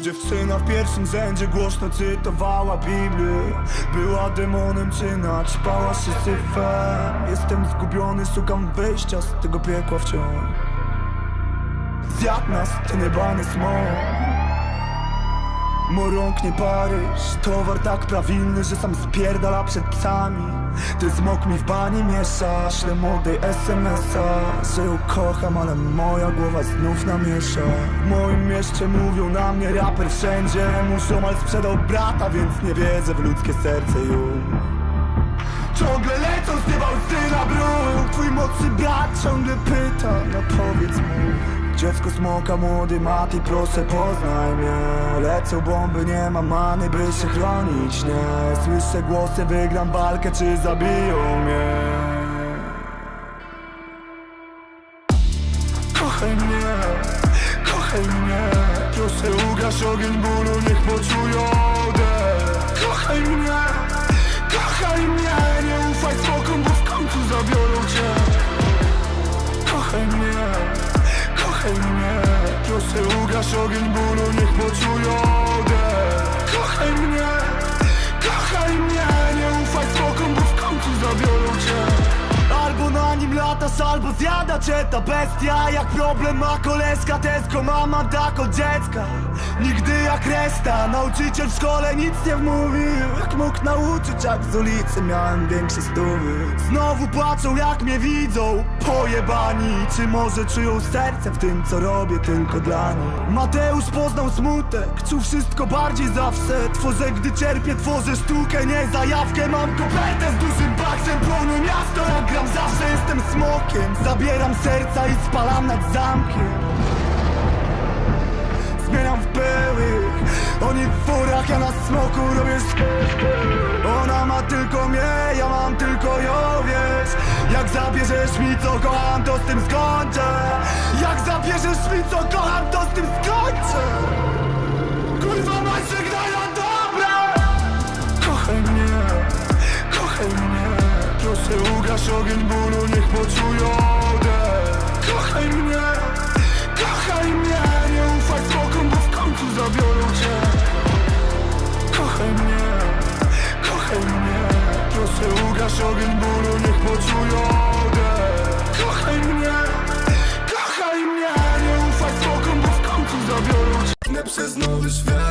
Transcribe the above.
Dziewczyna w pierwszym rzędzie głośno cytowała Biblię. Była demonem czy naćpała się syfem Jestem zgubiony, szukam wyjścia z tego piekła wciąż Zjadł nas ten jebany smok Morąknie Paryż Towar tak prawilny, że sam spierdala przed psami. Ten smok mi w bani miesza Ślę młodej SMS-a Że ją kocham, ale moja głowa znów namiesza. W moim mieście mówią na mnie raper wszędzie. Muszą, ale sprzedał brata, więc nie wierzę w ludzkie serce już. Ciągle lecą z nieba łzy na bruk. Twój młodszy brat ciągle pyta No powiedz mu Dziecko smoka, młody Mati, proszę poznaj mnie. Lecą bomby, nie ma many, by się chronić, nie. Słyszę głosy, wygram walkę, czy zabiją mnie? Kochaj mnie, kochaj mnie. Proszę ugaś ogień bólu, niech poczują Proszę ugaś ogień bólu, niech poczują Kochaj mnie, albo zjada cię ta bestia. Jak problem ma koleżka, tesko ma mandat od dziecka. Nigdy jak resta, nauczyciel w szkole nic nie wmówił Jak mógł nauczyć, jak z ulicy miałem większe stówy? Znowu płaczą jak mnie widzą, pojebani. Czy może czują serce w tym co robię tylko dla nich? Mateusz poznał smutek, czuł wszystko bardziej zawsze. Tworzę gdy cierpię, tworzę sztukę, nie zajawkę Mam kopertę z dużym smokiem, zabieram serca i spalam nad zamkiem. Zmieniam w byłych. Oni w furach, ja na smoku robię Ona ma tylko mnie, ja mam tylko ją, wiesz. Jak zabierzesz mi co kocham, to z tym skończę. Jak zabierzesz mi co kocham, to z tym skończę Ugaś ogień bólu, niech poczują oddech Kochaj mnie, kochaj mnie Nie ufaj smokom, bo w końcu zabiorą cię. Kochaj mnie, kochaj mnie. Proszę ugaś ogień bólu, niech poczują oddech Kochaj mnie, kochaj mnie Nie ufaj smokom, bo w końcu zabiorą cię. Tnę przez nowy świat